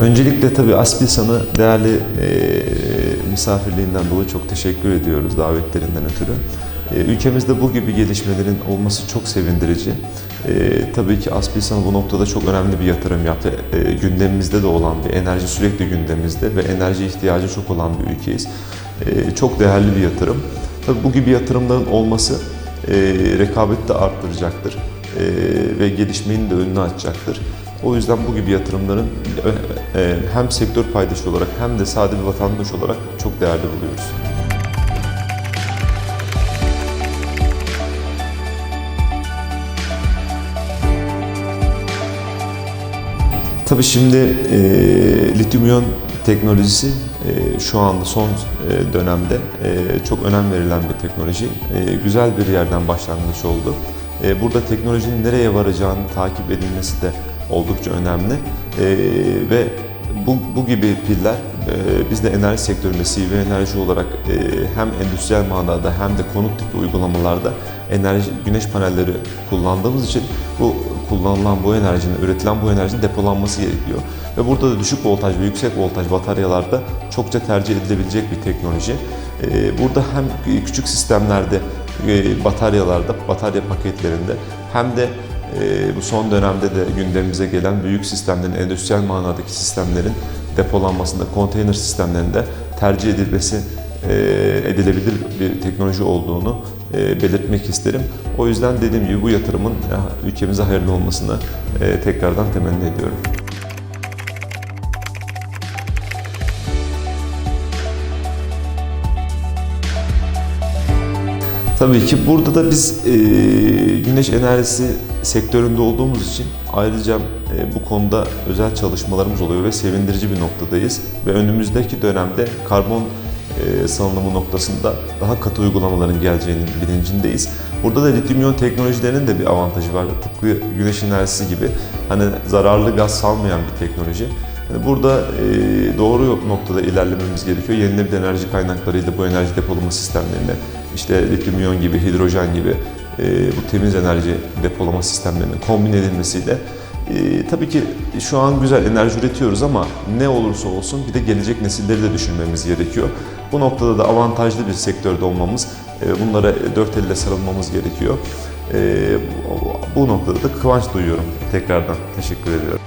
Öncelikle tabii Aspilsan'a değerli e, misafirliğinden dolayı çok teşekkür ediyoruz davetlerinden ötürü. E, ülkemizde bu gibi gelişmelerin olması çok sevindirici. E, tabii ki Aspilsan bu noktada çok önemli bir yatırım yaptı. E, gündemimizde de olan bir enerji sürekli gündemimizde ve enerji ihtiyacı çok olan bir ülkeyiz. E, çok değerli bir yatırım. Tabii bu gibi yatırımların olması e, rekabeti de arttıracaktır e, ve gelişmenin de önünü açacaktır. O yüzden bu gibi yatırımların e, hem sektör paydaşı olarak hem de sade bir vatandaş olarak çok değerli buluyoruz. Tabii şimdi e, lityum iyon teknolojisi e, şu anda son e, dönemde e, çok önem verilen bir teknoloji. E, güzel bir yerden başlangıç oldu. E, burada teknolojinin nereye varacağını takip edilmesi de oldukça önemli. E, ve bu, bu gibi piller e, biz de enerji sektöründe CV enerji olarak e, hem endüstriyel manada hem de konut tipi uygulamalarda enerji güneş panelleri kullandığımız için bu kullanılan bu enerjinin, üretilen bu enerjinin depolanması gerekiyor. Ve burada da düşük voltaj ve yüksek voltaj bataryalarda çokça tercih edilebilecek bir teknoloji. E, burada hem küçük sistemlerde, e, bataryalarda, batarya paketlerinde hem de bu son dönemde de gündemimize gelen büyük sistemlerin, endüstriyel manadaki sistemlerin depolanmasında, konteyner sistemlerinde tercih edilmesi e, edilebilir bir teknoloji olduğunu e, belirtmek isterim. O yüzden dediğim gibi bu yatırımın e, ülkemize hayırlı olmasını tekrardan temenni ediyorum. Tabii ki burada da biz e, güneş enerjisi sektöründe olduğumuz için ayrıca e, bu konuda özel çalışmalarımız oluyor ve sevindirici bir noktadayız. Ve önümüzdeki dönemde karbon e, salınımı noktasında daha katı uygulamaların geleceğinin bilincindeyiz. Burada da lityum teknolojilerinin de bir avantajı var. Tıpkı güneş enerjisi gibi hani zararlı gaz salmayan bir teknoloji. Yani burada e, doğru noktada ilerlememiz gerekiyor. Yenilenebilir enerji kaynaklarıyla bu enerji depolama sistemlerine, işte lityum iyon gibi, hidrojen gibi e, bu temiz enerji depolama sistemlerinin kombin edilmesiyle e, tabii ki şu an güzel enerji üretiyoruz ama ne olursa olsun bir de gelecek nesilleri de düşünmemiz gerekiyor. Bu noktada da avantajlı bir sektörde olmamız, e, bunlara dört elle sarılmamız gerekiyor. E, bu noktada da kıvanç duyuyorum tekrardan. Teşekkür ediyorum.